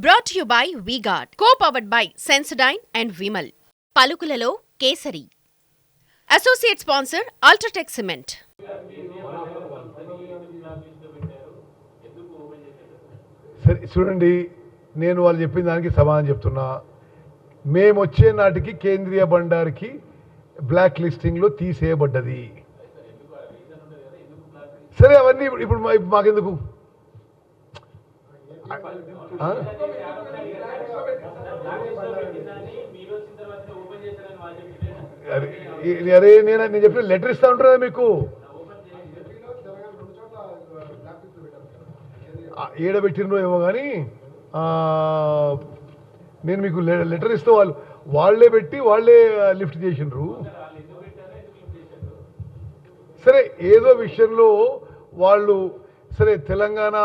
Brought you by V Guard co powered by Sensodyne and Vimal పలుకులలో Kesari. Associate sponsor UltraTech cement సరే చూడండి నేను వాళ్ళు చెప్పిన దానికి సమాధానం చెప్తున్నా. మేము వచ్చే నాటికి కేంద్రీయ బండార్కి బ్లాక్ లిస్టింగ్లో తీసేయబడ్డది. సరే అవన్నీ ఇప్పుడు మా- ఇప్పుడు మాకెందుకు? అరే నేను నేను చెప్పిన లెటర్ ఇస్తా ఉంటారా మీకు? ఆ, ఏడబెట్టినో ఏమో కానీ నేను మీకు లెటర్ ఇస్తే వాళ్ళు వాళ్ళే పెట్టి వాళ్ళే లిఫ్ట్ చేసిండ్రు. సరే ఏదో విషయంలో వాళ్ళు సరే తెలంగాణ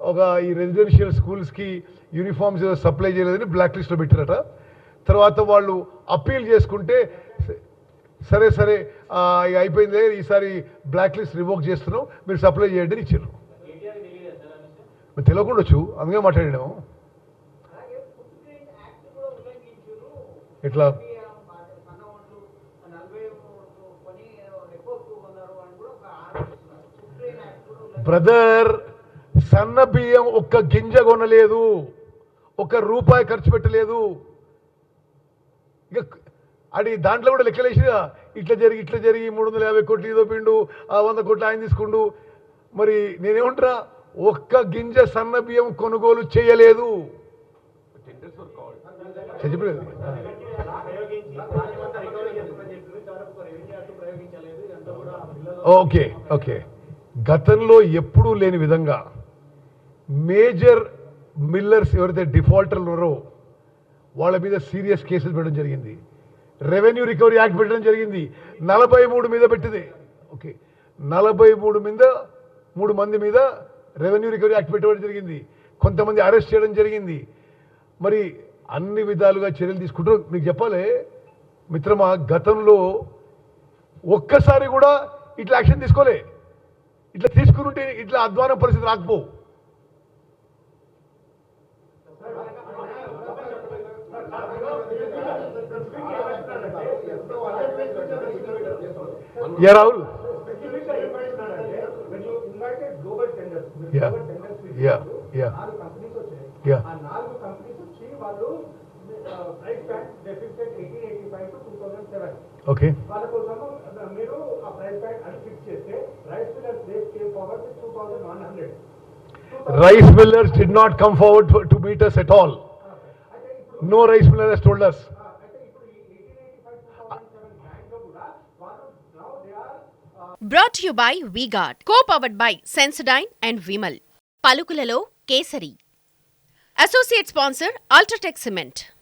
ఒక ఈ రెసిడెన్షియల్ స్కూల్స్కి యూనిఫామ్స్ ఏదో సప్లై చేయలేదని బ్లాక్ లిస్ట్లో పెట్టారట. తర్వాత వాళ్ళు అప్పీల్ చేసుకుంటే సరే సరే అయిపోయింది ఈసారి బ్లాక్ లిస్ట్ రివోక్ చేస్తున్నాం మీరు సప్లై చేయండి అని ఇచ్చారు. తెలియకుండా వచ్చు అందుకే మాట్లాడాము. ఎట్లా? బ్రదర్ సన్న బియ్యం ఒక్క గింజ కొనలేదు ఒక్క రూపాయి ఖర్చు పెట్టలేదు. ఇక అది దాంట్లో కూడా లెక్కలేసి ఇట్లా జరిగి ఇట్లా జరిగి మూడు వందల యాభై కోట్లు ఇదో పిండు ఆ వంద కోట్లు ఆయన తీసుకుండు. మరి నేనేమంటారా ఒక్క గింజ సన్న బియ్యం కొనుగోలు చేయలేదు. Okay okay. గతంలో ఎప్పుడూ లేని విధంగా మేజర్ మిల్లర్స్ ఎవరైతే డిఫాల్టర్లు ఉన్నారో వాళ్ళ మీద సీరియస్ కేసులు పెట్టడం జరిగింది. రెవెన్యూ రికవరీ యాక్ట్ పెట్టడం జరిగింది. నలభై మూడు మీద పెట్టింది. ఓకే. నలభై మూడు మీద మూడు మంది మీద రెవెన్యూ రికవరీ యాక్ట్ పెట్టడం జరిగింది. కొంతమంది అరెస్ట్ చేయడం జరిగింది. మరి అన్ని విధాలుగా చర్యలు తీసుకుంటారు. మీకు చెప్పాలి మిత్రమా గతంలో ఒక్కసారి కూడా ఇట్లా యాక్షన్ తీసుకోలే. ఇట్లా తీసుకుని ఉంటే ఇట్లా అధ్వాన పరిస్థితి రాకపోవు Yeah Rahul when you invited global tenders, with Yeah. global tenders with Yeah. you, Yeah. నాలుగు కంపెనీస్ వచ్చాయి Yeah. ఆ నాలుగు కంపెనీస్ వచ్చి వాళ్ళు price band deficit eighteen eighty five to two thousand seven okay వాళ్ళ కోసము uh, మీరు ఆ ప్రైస్ బ్యాండ్ అని ఫిక్స్ చేస్తే rice miller rate came forward with two thousand one hundred rice millers did not come forward to, to meet us at all. No rice miller has told us. అయితే ఇప్పుడు ఈ eighteen eighty five two thousand seven bank no rice వాళ్ళు now they brought you by V Guard co powered by Sensodyne and Vimal పలుకులలో Kesari. Associate sponsor UltraTech cement